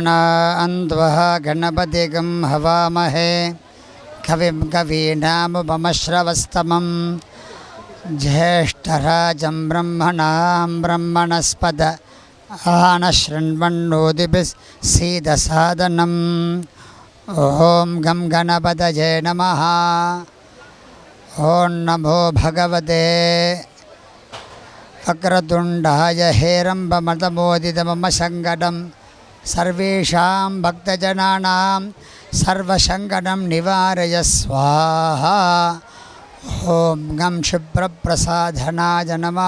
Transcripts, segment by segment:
गणान्ध्वः गणपतिगं हवामहे कविं कवीनामुपमश्रवस्तमं ज्येष्ठराजं ब्रह्मणां ब्रह्मणस्पद आनशृण्वन्नोदिभिः सीदसादनम् ॐ गं गणपतये नमः ॐ नमो भगवते वक्रतुण्डाय हेरम्बमतमोदितमम सङ्कटं సర్వేషాం భక్తజనానాం సర్వశంకటం నివారయ స్వాహ ఓం గం క్షిప్రప్రసాదనాయ నమ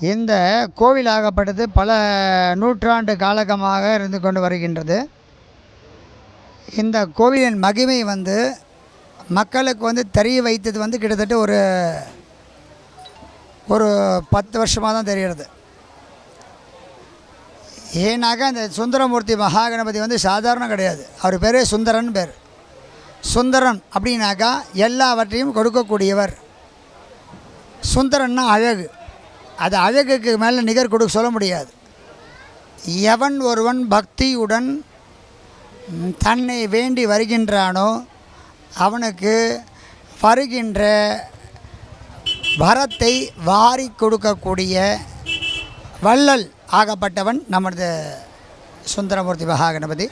இந்த கோவிலாகப்பட்டது பல நூற்றாண்டு காலகமாக இருந்து கொண்டு வருகின்றது. இந்த கோவிலின் மகிமை வந்து மக்களுக்கு வந்து தெரிய வைத்தது வந்து கிட்டத்தட்ட ஒரு ஒரு பத்து வருஷமாக தான் தெரிகிறது. ஏன்னாக்கா அந்த சுந்தரமூர்த்தி மகாகணபதி வந்து சாதாரணம் கிடையாது. அவர் பேரே சுந்தரன் பேர். சுந்தரன் அப்படின்னாக்கா எல்லாவற்றையும் கொடுக்கக்கூடியவர். சுந்தரன்னா அழகு. அது அழகுக்கு மேலே நிகர் கொடுக்க சொல்ல முடியாது. எவன் ஒருவன் பக்தியுடன் தன்னை வேண்டி வருகின்றானோ அவனுக்கு வருகின்ற வரத்தை வாரி கொடுக்கக்கூடிய வள்ளல் ஆகப்பட்டவன் நமது சுந்தரமூர்த்தி மகாகணபதி.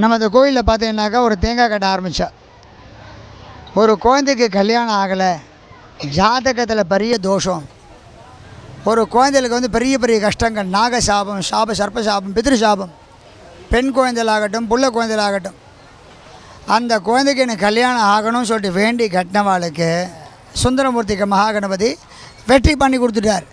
நம்ம அந்த கோயிலில் பார்த்தீங்கன்னாக்கா ஒரு தேங்காய் கட்ட ஆரம்பித்தோம் ஒரு குழந்தைக்கு கல்யாணம் ஆகலை ஜாதகத்தில் பெரிய தோஷம். ஒரு குழந்தைகளுக்கு வந்து பெரிய பெரிய கஷ்டங்கள் நாக சாபம் சாப சர்ப்ப சாபம் பித்ரு சாபம் பெண் குழந்தைகளாகட்டும் புள்ள குழந்தைகளாகட்டும். அந்த குழந்தைக்கு எனக்கு கல்யாணம் ஆகணும்னு சொல்லிட்டு வேண்டி கட்டினவாளுக்கு சுந்தரமூர்த்திக்கு மகாகணபதி வெற்றி பண்ணி கொடுத்துட்டார்.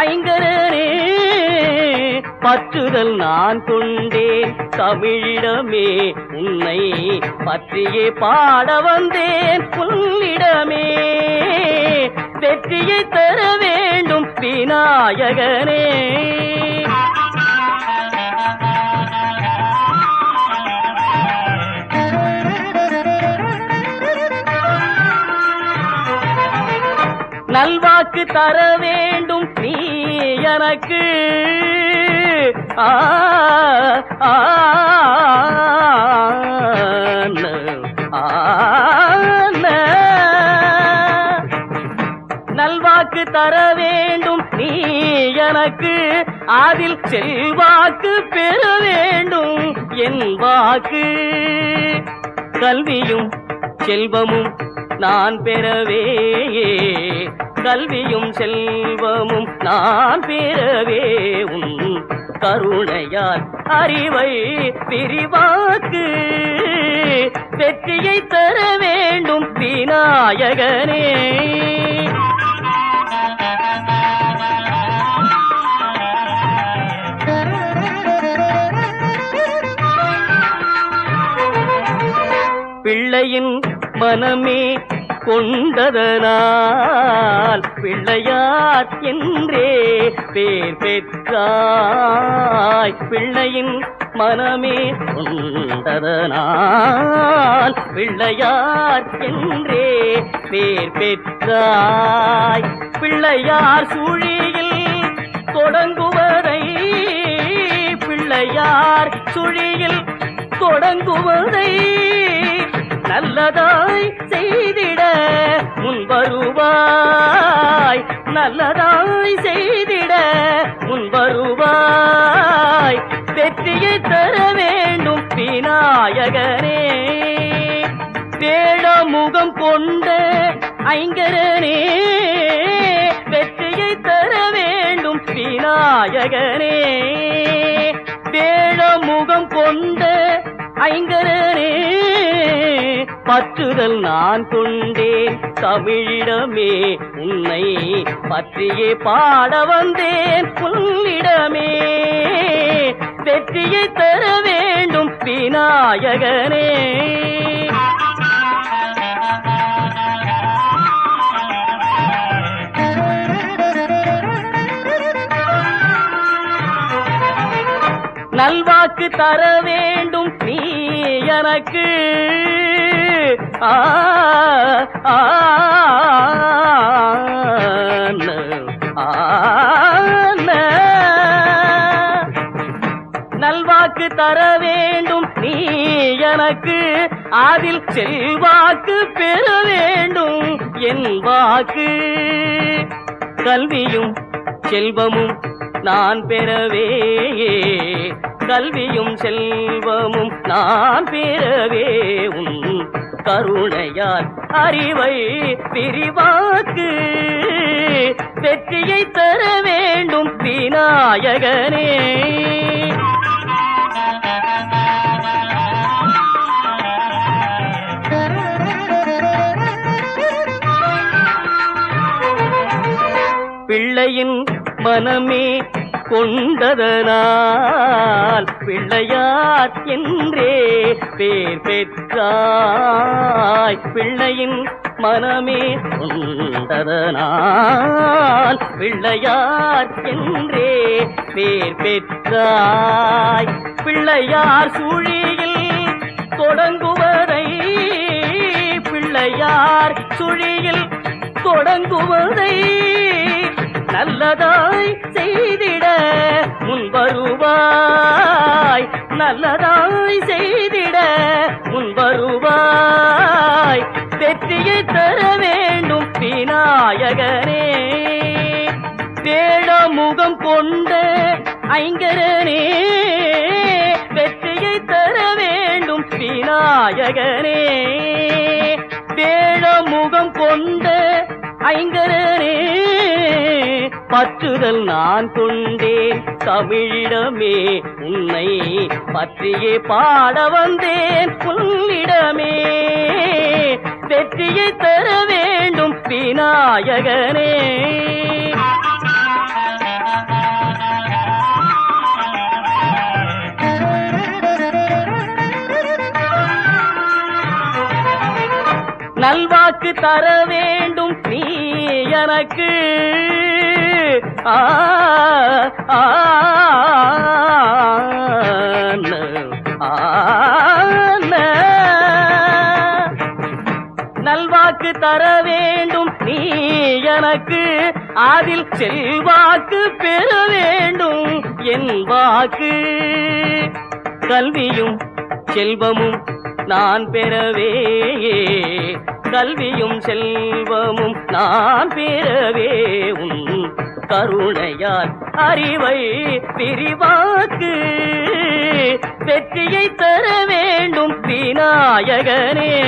ஐங்கரனே பற்றுதல் நான் கொண்டேன். தமிழிடமே உன்னை பற்றியே பாட வந்தேன். புல்லிடமே வெற்றியை தர வேண்டும் விநாயகனே. நல்வாக்கு தர வேண்டும் எனக்கு ஆ ஆ, நல்வாக்கு தர வேண்டும் நீ எனக்கு அதில் செல்வாக்கு பெற வேண்டும். என் வாக்கு கல்வியும் செல்வமும் நான் பெறவே கல்வியும் செல்வமும் நான் பெறவே உன் கருணையால் அறிவை விரிவாக்கு வெற்றியை தர வேண்டும் விநாயகனே. பிள்ளையின் மனமே கொண்டதனால் பிள்ளையார் என்றே பேர் பெற்றாய். பிள்ளையின் மனமே கொண்டதனால் பிள்ளையார் என்றே பேர் பெற்றாய். பிள்ளையார் சுழியில் தொடங்குவதை பிள்ளையார் சுழியில் தொடங்குவதை நல்லதாய் செய்திட முன்வருவாய் நல்லதாய் செய்திட முன்வருவாய் வெற்றியை தர வேண்டும் விநாயகரே வேட முகம் கொண்ட ஐங்கரனே வெற்றியை தர வேண்டும் விநாயகரே வேட முகம் கொண்ட ஐங்கரனே பற்றுதல் நான் கொண்டேன் தமிழிடமே உன்னை பற்றியே பாட வந்தேன். உன்னிடமே வெற்றியை தர வேண்டும் விநாயகனே. நல்வாக்கு தர வேண்டும் நீ எனக்கு. நல்வாக்கு தர வேண்டும் நீ எனக்கு அதில் செல்வாக்கு பெற வேண்டும். என் வாக்கு கல்வியும் செல்வமும் நான் பெறவே கல்வியும் செல்வமும் நான் பெறவே உன் கருணையால் அறிவை விரிவாக்கு வெற்றியை தர வேண்டும் விநாயகனே. பிள்ளையின் மனமே கொண்டதனால் பிள்ளையார் என்றே பேர் பெற்றாய். பிள்ளையின் மனமே கொண்டதனால் பிள்ளையார் என்றே பேர் பெற்றாய். பிள்ளையார் சுழியில் தொடங்குவதை பிள்ளையார் சுழியில் தொடங்குவதை நல்லதாய் முன் வருவாய் நல்லதாய் செய்திட முன் வருவாய் வெற்றியை தர வேண்டும் விநாயகனே. வேடமுகம் கொண்ட ஐங்கரனே வெற்றியை தர வேண்டும் விநாயகனே. வேடமுகம் கொண்ட ஐங்கரனே பற்றுதல் நான் கொண்டேன். தமிழிடமே உன்னை பற்றியே பாட வந்தேன். உன்னிடமே வெற்றியை தர வேண்டும் விநாயகனே. நல்வாக்கு தர வேண்டும் நீ எனக்கு. நல்வாக்கு தர வேண்டும் நீ எனக்கு அதில் செல்வாக்கு பெற வேண்டும். என் வாக்கு கல்வியும் செல்வமும் நான் பெறவே. கல்வியும் செல்வமும் நான் பெறவே. உன் கருணையால் அறிவை விரிவாக்கு. வெற்றியை தர வேண்டும் விநாயகனே.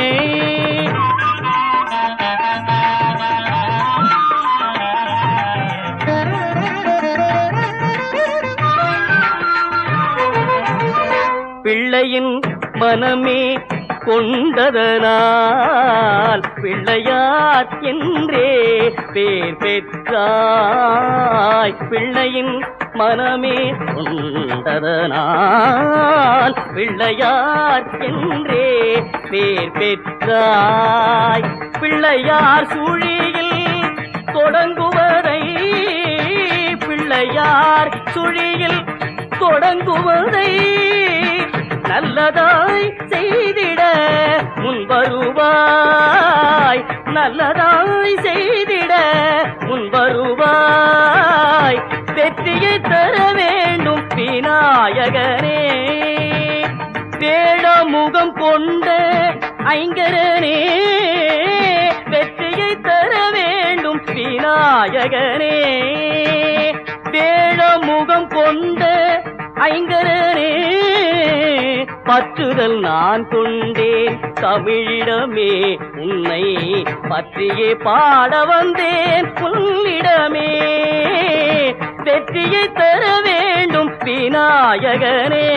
பிள்ளையின் மனமே கொண்டதனால் பிள்ளையார் என்றே பேர் பெற்ற பெற்றாய். பிள்ளையின் மனமே கொண்டதனால் பிள்ளையார் என்றே பேர் பெற்றாய். பிள்ளையார் சுழியில் தொடங்குவதை பிள்ளையார் சுழியில் தொடங்குவதை நல்லதாய் செய்திட முன்வருவாய். நல்லதாய் செய்திட முன்வருவாய் வெற்றியை தர வேண்டும் விநாயகனே. வேடமுகம் கொண்ட ஐங்கரனே. வெற்றியை தர வேண்டும் விநாயகனே. வேடமுகம் கொண்ட ஐங்கரனே. பற்றுதல் நான் கொண்டேன். தமிழிடமே உன்னை பற்றியே பாட வந்தேன். புல்லிடமே வெற்றியை தர வேண்டும் விநாயகனே.